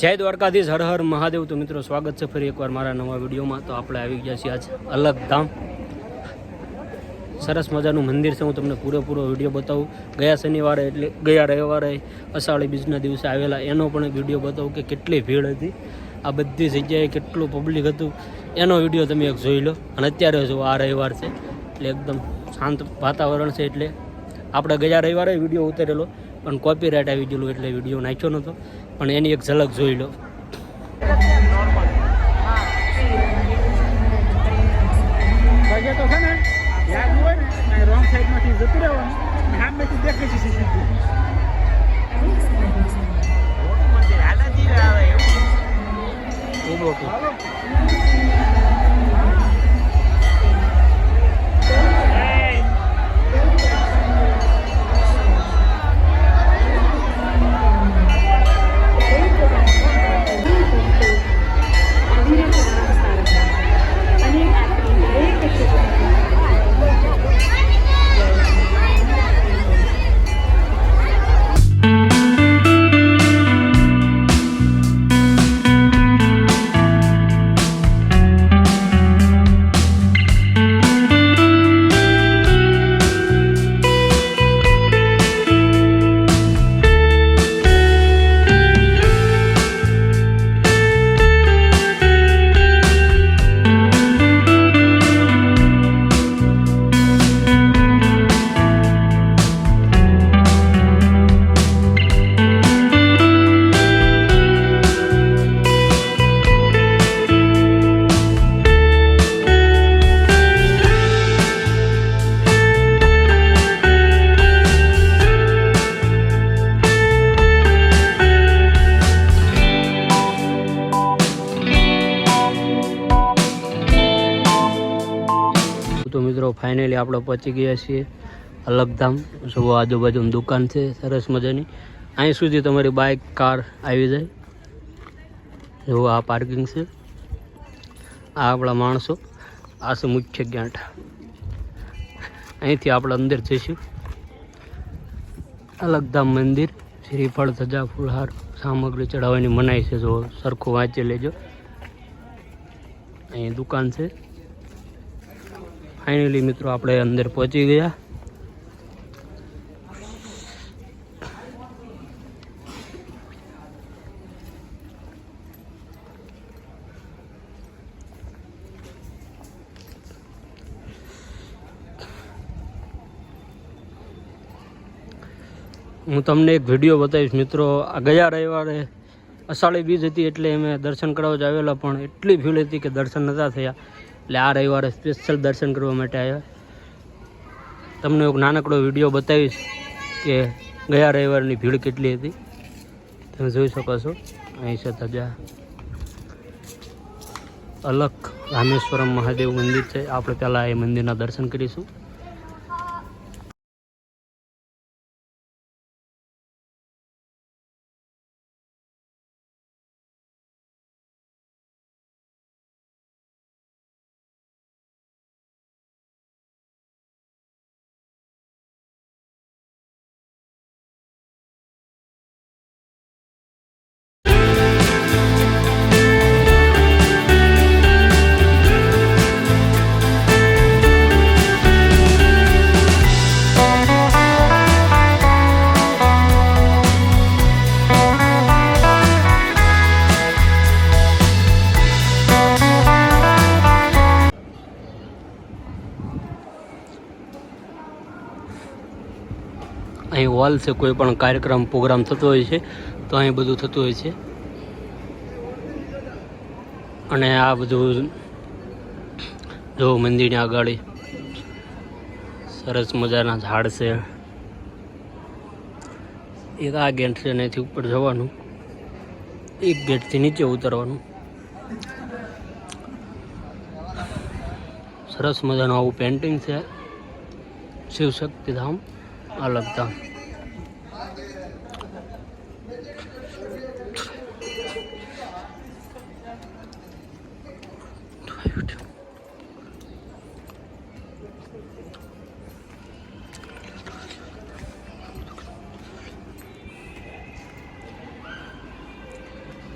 જય દ્વારકાધીશ, હર હર મહાદેવ. તો મિત્રો, સ્વાગત છે ફરી એકવાર મારા નવા વિડીયોમાં. તો આપણે આવી ગયા છીએ આજ અલગ ધામ. સરસ મજાનું મંદિર છે, હું તમને પૂરેપૂરો વીડિયો બતાવું. ગયા શનિવારે એટલે, ગયા રવિવારે અષાઢી બીજના દિવસે આવેલા. એનો પણ વીડિયો બતાવું કે કેટલી ભીડ હતી. આ બધી જગ્યાએ કેટલું પબ્લિક હતું. એનો વીડિયો તમે એક જોઈ લો. અને અત્યારે જો આ રવિવાર છે, એટલે એકદમ શાંત વાતાવરણ છે, એટલે આપણે ગયા રવિવારે વીડિયો ઉતારેલો. પણ કોપીરાઇટ આવી ગયેલું એટલે વીડિયો નાખ્યો નહોતો પણ એની એક ઝલક જોઈ લો તો છે ને. ફાઇનલી આપણે પહોંચી ગયા છીએ અલગધામ. જુઓ આજુબાજુની દુકાન છે, સરસ મજાની. અહીં સુધી તમારી બાઇક કાર આવી જાય. જુઓ આ પાર્કિંગ છે. આ આપણા માણસો. આ છે મુખ્ય ગાંઠ અહીંથી આપણે અંદર જઈશું. અલગધામ મંદિર, શ્રીફળ સજા ફૂલહાર સામગ્રી ચડાવવાની મનાઈ છે. જો સરખું વાંચી લેજો. અહીં દુકાન છે. ફાઇનલી મિત્રો આપણે અંદર પહોંચી ગયા. હું તમને એક વીડિયો બતાવીશ મિત્રો. આ ગયા રવિવારે અષાઢી બીજ હતી એટલે અમે દર્શન કરવા જ આવેલા, પણ એટલી ભીડ હતી કે દર્શન નહોતા થયા. એટલે આ રવિવારે સ્પેશિયલ દર્શન કરવા માટે આવ્યા તમને એક નાનકડો વીડિયો બતાવીશ કે ગયા રવિવારની ભીડ કેટલી હતી. તમે જોઈ શકો છો. અહીં છે ધજા અલગ રામેશ્વરમ મહાદેવ મંદિર છે. આપણે પહેલાં એ મંદિરના દર્શન કરીશું. અહીં હોલ છે, કોઈ પણ કાર્યક્રમ, પ્રોગ્રામ થતો હોય છે, તો અહીં બધું થતું હોય છે. અને આ બધું જો મંદિરની આગળ સરસ મજાના ઝાડ છે. એક આ ગેટ છે એનાથી ઉપર જવાનું. એક ગેટથી નીચે ઉતરવાનું. સરસ મજાનું આવું પેન્ટિંગ છે. શિવ શક્તિધામ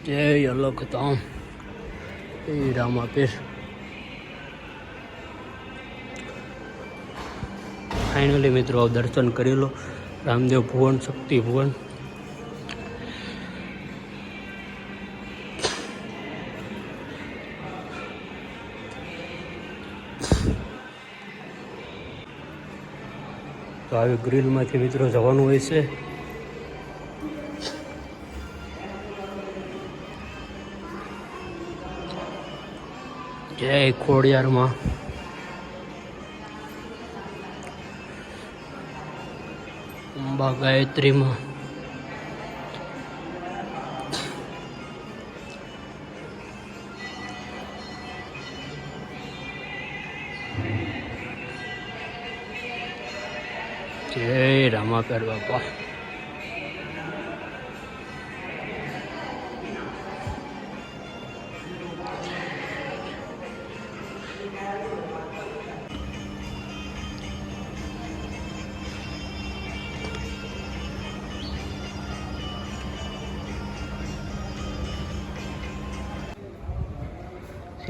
જય અલખ ધામ જય રામાપીર ફાઇનલી મિત્રો દર્શન કરી લો. રામદેવ ભુવન, શક્તિ ભુવન. તો આવી ગ્રીલમાંથી મિત્રો જવાનું હોય છે. જય ખોડિયારમાં. અંબા ગાયત્રીમાં. જય રામાપેર બાપા.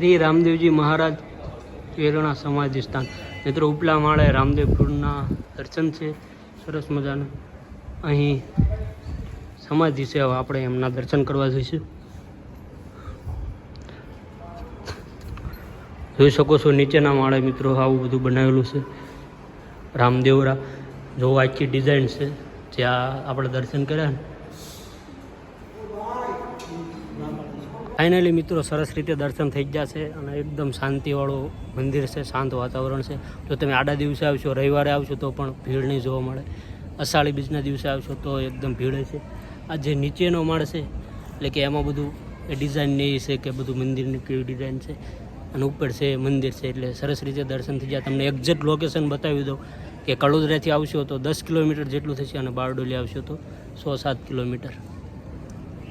શ્રી રામદેવજી મહારાજ પ્રેરણા સમાધિ સ્થાન. મિત્રો, ઉપલા માળે રામદેવપુરના દર્શન છે. સરસ મજાના. અહીં સમાધિ છે. આપણે એમના દર્શન કરવા જઈશું. જોઈ શકો છો નીચેના માળે મિત્રો આવું બધું બનાવેલું છે. રામદેવરા. જો આખી ડિઝાઇન છે. જ્યાં આપણે દર્શન કર્યા ને ફાઇનલી મિત્રો સરસ રીતે દર્શન થઈ છે અને એકદમ શાંતિવાળું મંદિર છે, શાંત વાતાવરણ છે. જો તમે આડા દિવસે આવશો, રવિવારે આવશો, તો પણ ભીડ નહીં જોવા મળે. અષાઢી બીજના દિવસે આવશો, તો એકદમ ભીડ છે આ જે નીચેનો માળ છે, એટલે કે એમાં બધું એ ડિઝાઇન ને છે કે બધું મંદિરની કેવી ડિઝાઇન છે. અને ઉપર છે મંદિર છે, એટલે સરસ રીતે દર્શન થઈ ગયા. તમને એક્ઝેક્ટ લોકેશન બતાવી દઉં કે કડોદરાથી આવશો તો દસ કિલોમીટર જેટલું થશે અને બારડોલી આવશો તો સો સાત કિલોમીટર.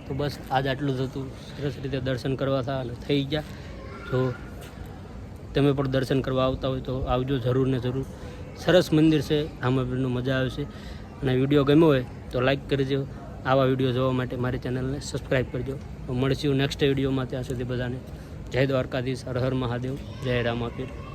તો બસ આજ આટલું જ હતું. સરસ રીતે દર્શન કરવા થયા અને થઈ ગયા. જો તમે પણ દર્શન કરવા આવતા હોય તો આવજો જરૂર ને જરૂર. સરસ મંદિર છે. રામાપીરનું મજા આવશે અને વીડિયો ગમ્યો હોય તો લાઈક કરજો. આવા વીડિયો જોવા માટે મારી ચેનલને સબસ્ક્રાઈબ કરજો. તો મળશું નેક્સ્ટ વિડીયોમાં ત્યાં સુધી બધાને. જય દ્વારકાધીશ. હર હર મહાદેવ. જય રામાપીર.